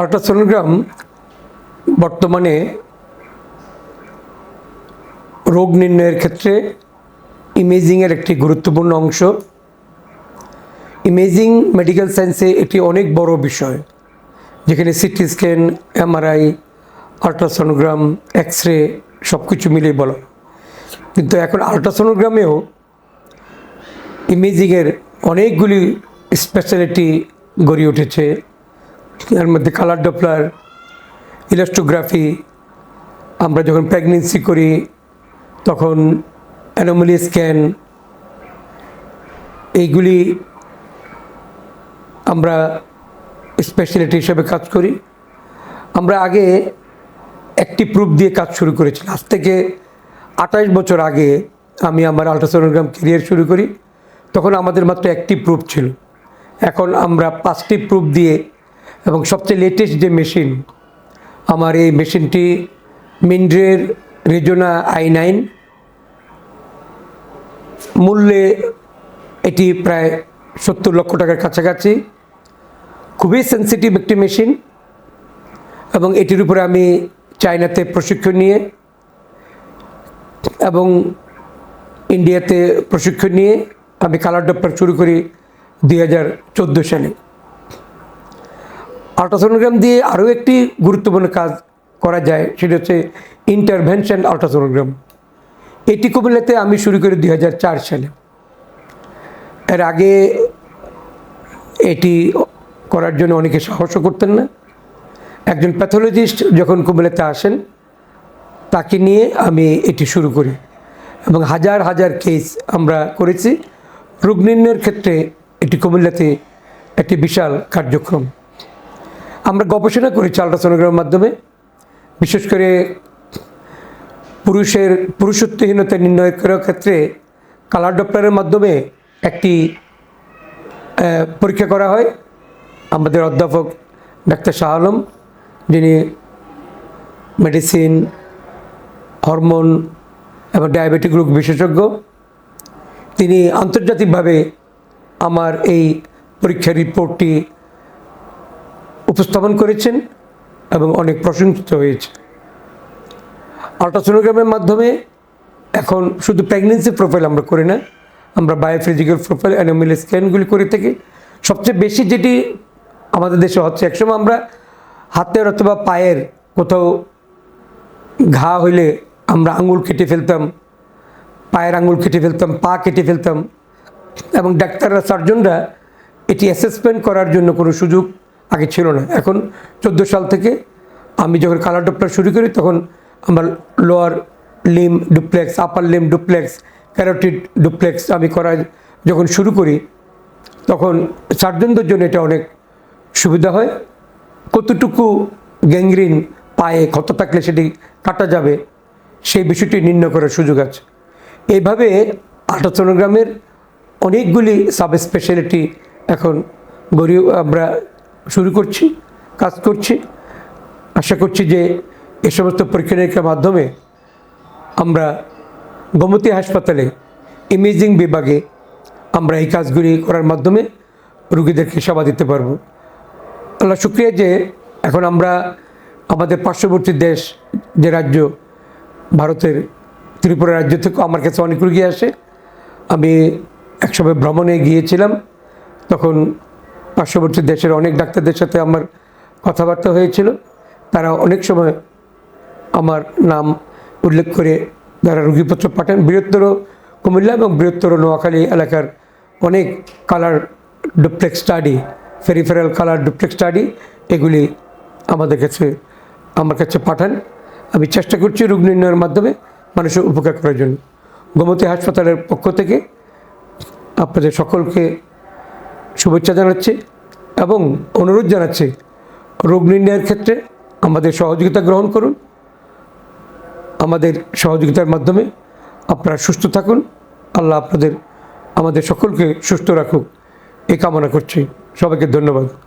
Ultrasonogram বর্তমানে রোগ নির্ণয়ের ক্ষেত্রে ইমেজিংয়ের একটি গুরুত্বপূর্ণ অংশ। ইমেজিং মেডিকেল সায়েন্সে এটি অনেক বড় বিষয়। যেখানে CT scan, MRI, ultrasonogram X ray সব কিছু মিলিয়ে বলা। কিন্তু এখন আল্ট্রাসোনোগ্রামেও ইমেজিংয়ের অনেকগুলি স্পেশালিটি গড়ে উঠেছে। এর মধ্যে কালার ডপলার ইলাস্টোগ্রাফি আমরা যখন প্রেগনেন্সি করি, তখন অ্যানোমালি স্ক্যান এইগুলি আমরা স্পেশালিটি হিসেবে কাজ করি। আমরা আগে একটি প্রুফ দিয়ে কাজ শুরু করেছিলাম। আজ থেকে আঠাশ বছর আগে আমি আমার আল্ট্রাসোনোগ্রাম ক্যারিয়ার শুরু করি। তখন আমাদের মাত্র একটি প্রুফ ছিল। এখন আমরা পাঁচটি প্রুফ দিয়ে এবং সবচেয়ে লেটেস্ট যে মেশিন আমার এই মেশিনটি মিন্ড্রের রেজোনা আই নাইন মূল্যে এটি প্রায় সত্তর লক্ষ টাকার কাছাকাছি। খুবই সেন্সিটিভ একটি মেশিন এবং এটির উপরে আমি চায়নাতে প্রশিক্ষণ নিয়ে এবং ইন্ডিয়াতে প্রশিক্ষণ নিয়ে আমি কালার ডপ্টার শুরু করি দুই হাজার চোদ্দ সালে। আল্ট্রাসোনোগ্রাম দিয়ে আরও একটি গুরুত্বপূর্ণ কাজ করা যায়, সেটা হচ্ছে ইন্টারভেনশন আল্ট্রাসোনোগ্রাম এটি কুমিল্লাতে আমি শুরু করি দু হাজার চার সালে। এর আগে এটি করার জন্য অনেকে সাহসও করতেন না। একজন প্যাথোলজিস্ট যখন কুমিল্লাতে আসেন, তাকে নিয়ে আমি এটি শুরু করি এবং হাজার হাজার কেস আমরা করেছি। রোগ নির্ণয়ের ক্ষেত্রে এটি কুমিল্লাতে একটি বিশাল কার্যক্রম। আমরা গবেষণা করেছি আল্ট্রাসোনোগ্রামের মাধ্যমে। বিশেষ করে পুরুষের পুরুষত্বহীনতা নির্ণয় করার ক্ষেত্রে কালার ডপ্টারের মাধ্যমে একটি পরীক্ষা করা হয়। আমাদের অধ্যাপক ডাক্তার শাহ আলম, যিনি মেডিসিন, হরমোন এবং ডায়াবেটিক রোগ বিশেষজ্ঞ। তিনি আন্তর্জাতিকভাবে আমার এই পরীক্ষার রিপোর্টটি উপস্থাপন করেছেন এবং অনেক প্রশংসিত হয়েছে। আল্ট্রাসোনোগ্রামের মাধ্যমে এখন শুধু প্রেগনেন্সি প্রোফাইল আমরা করি না, আমরা বায়োফিজিক্যাল প্রোফাইল, অ্যানোমিল স্ক্যানগুলি করে থাকি। সবচেয়ে বেশি যেটি আমাদের দেশে হচ্ছে, একসময় আমরা হাতের অথবা পায়ের কোথাও ঘা হইলে আমরা আঙুল কেটে ফেলতাম, পায়ের আঙুল কেটে ফেলতাম, পা কেটে ফেলতাম এবং ডাক্তাররা, সার্জনরা এটি অ্যাসেসমেন্ট করার জন্য কোনো সুযোগ আগে ছিল না। এখন চোদ্দ সাল থেকে আমি যখন কালার ডপ্টার শুরু করি, তখন আমার lower limb duplex upper limb duplex carotid duplex আমি করা যখন শুরু করি, তখন সার্জনদের জন্য এটা অনেক সুবিধা হয়। কতটুকু গ্যাংগ্রিন পায়ে ক্ষত থাকলে সেটি কাটা যাবে, সেই বিষয়টি নির্ণয় করার সুযোগ আছে। এইভাবে আল্ট্রাসোনোগ্রামের অনেকগুলি সাব স্পেশালিটি এখন গড়িয়ে আমরা শুরু করছি, কাজ করছি। আশা করছি যে এ সমস্ত পরীক্ষা নিরীক্ষার মাধ্যমে আমরা গোমতী হাসপাতালে ইমেজিং বিভাগে আমরা এই কাজগুলি করার মাধ্যমে রুগীদেরকে সেবা দিতে পারব। আল্লাহ শুক্রিয়া যে এখন আমরা আমাদের পার্শ্ববর্তী দেশ, যে রাজ্য, ভারতের ত্রিপুরা রাজ্য থেকে আমার কাছে অনেক রুগী আসে। আমি একসময় ভ্রমণে গিয়েছিলাম, তখন পার্শ্ববর্তী দেশের অনেক ডাক্তারদের সাথে আমার কথাবার্তা হয়েছিল। তারা অনেক সময় আমার নাম উল্লেখ করে তারা রুগীপত্র পাঠান। বৃহত্তর কুমিল্লা এবং বৃহত্তর নোয়াখালী এলাকার অনেক colour duplex study peripheral colour duplex study এগুলি আমাদের কাছে, আমার কাছে পাঠান। আমি চেষ্টা করছি রোগ নির্ণয়ের মাধ্যমে মানুষের উপকার করার জন্য। গোমতী হাসপাতালের পক্ষ থেকে আপনাদের সকলকে শুভেচ্ছা জানাচ্ছি। এবং অনুরোধ জানাচ্ছি, রোগ নির্ণয়ের ক্ষেত্রে আমাদের সহযোগিতা গ্রহণ করুন। আমাদের সহযোগিতার মাধ্যমে আপনারা সুস্থ থাকুন। আল্লাহ আপনাদের, আমাদের সকলকে সুস্থ রাখুক। এ কামনা করছি। সবাইকে ধন্যবাদ।